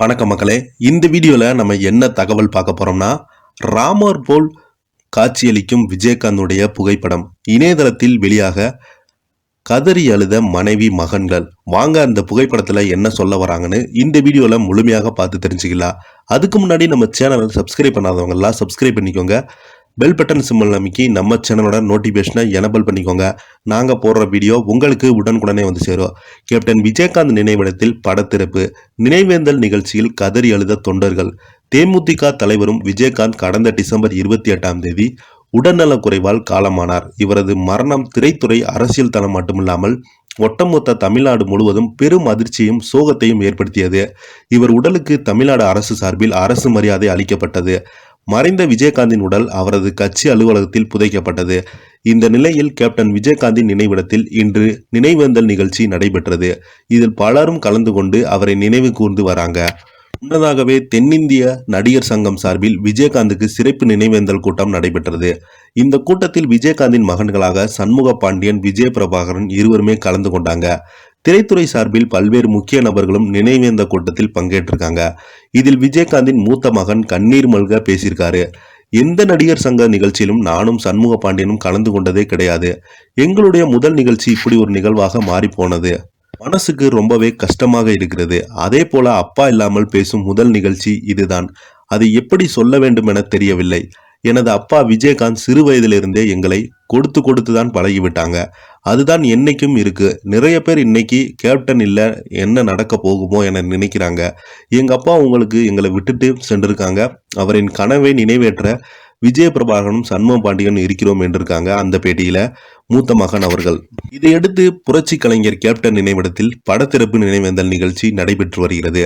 வணக்கம் மக்களே. இந்த வீடியோவில் நம்ம என்ன தகவல் பார்க்க போறோம்னா ராமர் போல் காட்சியளிக்கும் விஜயகாந்துடைய புகைப்படம். இணையதளத்தில் வெளியாக கதறி அழுத மனைவி மகன்கள். வாங்க அந்த புகைப்படத்தில் என்ன சொல்ல வராங்கன்னு இந்த வீடியோவில் முழுமையாக பார்த்து தெரிஞ்சுக்கலாம். அதுக்கு முன்னாடி நம்ம சேனலை சப்ஸ்கிரைப் பண்ணாதவங்கலாம் சப்ஸ்கிரைப் பண்ணிக்கோங்க. பெல் பட்டன் சிம்பிள் அமைக்கி நம்ம சேனலோட நோட்டிஃபிகேஷனை எனபிள் பண்ணிக்கோங்க. நாங்கள் போடுற வீடியோ உங்களுக்கு உடனுக்குடனே வந்து சேரும். கேப்டன் விஜயகாந்த் நினைவிடத்தில் படத்திறப்பு. நினைவேந்தல் நிகழ்ச்சியில் கதறி அழுத தொண்டர்கள். தேமுதிக தலைவரும் விஜயகாந்த் கடந்த டிசம்பர் இருபத்தி எட்டாம் தேதி உடல்நலக் குறைவால் காலமானார். இவரது மரணம் திரைத்துறை அரசியல் தளம் மட்டுமில்லாமல் ஒட்டமொத்த தமிழ்நாடு முழுவதும் பெரும் அதிர்ச்சியும் சோகத்தையும் ஏற்படுத்தியது. இவர் உடலுக்கு தமிழ்நாடு அரசு சார்பில் அரசு மரியாதை அளிக்கப்பட்டது. மறைந்த விஜயகாந்தின் உடல் அவரது கட்சி அலுவலகத்தில் புதைக்கப்பட்டது. இந்த நிலையில் கேப்டன் விஜயகாந்தின் நினைவிடத்தில் இன்று நினைவேந்தல் நிகழ்ச்சி நடைபெற்றது. இதில் பலரும் கலந்து கொண்டு அவரை நினைவு கூர்ந்து வராங்க. முன்னதாகவே தென்னிந்திய நடிகர் சங்கம் சார்பில் விஜயகாந்துக்கு சிறப்பு நினைவேந்தல் கூட்டம் நடைபெற்றது. இந்த கூட்டத்தில் விஜயகாந்தின் மகன்களாக சண்முக பாண்டியன் விஜய பிரபாகரன் இருவருமே கலந்து கொண்டாங்க. திரைத்துறை சார்பில் பல்வேறு முக்கிய நபர்களும் நினைவேந்த கூட்டத்தில் பங்கேற்றிருக்காங்க. இதில் விஜயகாந்தின் மூத்த மகன் கண்ணீர் மல்க பேசியிருக்காரு. எந்த நடிகர் சங்க நிகழ்ச்சியிலும் நானும் சண்முக பாண்டியனும் கலந்து கொண்டதே கிடையாது. எங்களுடைய முதல் நிகழ்ச்சி இப்படி ஒரு நிகழ்வாக மாறி போனது மனசுக்கு ரொம்பவே கஷ்டமாக இருக்கிறது. அதே போல அப்பா இல்லாமல் பேசும் முதல் நிகழ்ச்சி இதுதான். அதை எப்படி சொல்ல வேண்டும் என தெரியவில்லை. எனது அப்பா விஜயகாந்த் சிறு வயதிலிருந்தே எங்களை கொடுத்து கொடுத்து தான் பழகிவிட்டாங்க. அதுதான் என்னைக்கும் இருக்கு. நிறைய பேர் இன்னைக்கு கேப்டன் இல்லை என்ன நடக்க போகுமோ என நினைக்கிறாங்க. எங்கள் அப்பா உங்களுக்கு எங்களை விட்டுட்டு சென்றிருக்காங்க. அவரின் கனவை நினைவேற்ற விஜய பிரபாகரனும் சண்முக பாண்டியன் இருக்கிறோம் என்றிருக்காங்க அந்த பேட்டியில மூத்த மகன் அவர்கள். இதையடுத்து புரட்சி கலைஞர் கேப்டன் நினைவிடத்தில் படத்திறப்பு நினைவேந்தல் நிகழ்ச்சி நடைபெற்று வருகிறது.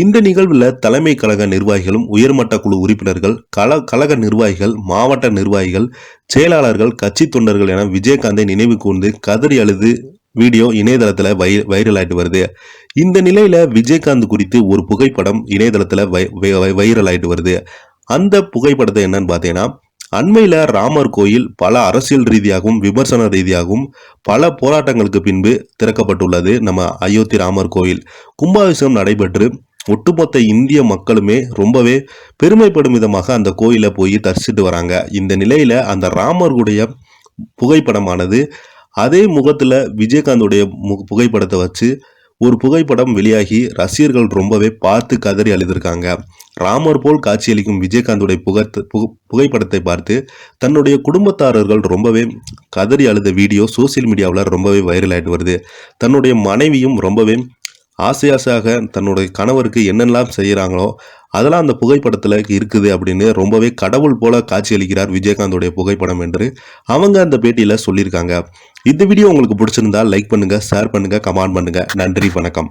இந்த நிகழ்வில் தலைமை கழக நிர்வாகிகளும் உயர்மட்ட குழு உறுப்பினர்கள் கல கழக நிர்வாகிகள் மாவட்ட நிர்வாகிகள் செயலாளர்கள் கட்சி தொண்டர்கள் என விஜயகாந்தை நினைவு கூர்ந்து கதறி அழுது வீடியோ இணையதளத்தில் வை வைரல் ஆயிட்டு வருது. இந்த நிலையில விஜயகாந்த் குறித்து ஒரு புகைப்படம் இணையதளத்தில் வை வை- வைரல் ஆயிட்டு வருது. அந்த புகைப்படத்தை என்னன்னு பார்த்தீங்கன்னா அண்மையில் ராமர் கோயில் பல அரசியல் ரீதியாகவும் விமர்சன ரீதியாகவும் பல போராட்டங்களுக்கு பின்பு திறக்கப்பட்டுள்ளது நம்ம அயோத்தி ராமர் கோயில். கும்பாபிஷேகம் நடைபெற்று ஒட்டுமொத்த இந்திய மக்களுமே ரொம்பவே பெருமைப்படும் விதமாக அந்த கோயிலை போய் தரிசிட்டு வராங்க. இந்த நிலையில் அந்த ராமருடைய புகைப்படமானது அதே முகத்தில் விஜயகாந்துடைய மு புகைப்படத்தை வச்சு ஒரு புகைப்படம் வெளியாகி ரசிகர்கள் ரொம்பவே பார்த்து கதறி அழுதிருக்காங்க. ராமர் போல் காட்சியளிக்கும் விஜயகாந்துடைய புகத்து புகு புகைப்படத்தை பார்த்து தன்னுடைய குடும்பத்தாரர்கள் ரொம்பவே கதறி அழுத வீடியோ சோசியல் மீடியாவில் ரொம்பவே வைரல் ஆகிட்டு வருது. தன்னுடைய மனைவியும் ரொம்பவே ஆசை ஆசையாக தன்னுடைய கணவருக்கு என்னெல்லாம் செய்கிறாங்களோ அதெல்லாம் அந்த புகைப்படத்தில் இருக்குது அப்படின்னு ரொம்பவே கடவுள் போல காட்சியளிக்கிறார் விஜயகாந்தோடைய புகைப்படம் என்று அவங்க அந்த பேட்டியில் சொல்லியிருக்காங்க. இந்த வீடியோ உங்களுக்கு பிடிச்சிருந்தா லைக் பண்ணுங்கள் ஷேர் பண்ணுங்கள் கமெண்ட் பண்ணுங்கள் நன்றி வணக்கம்.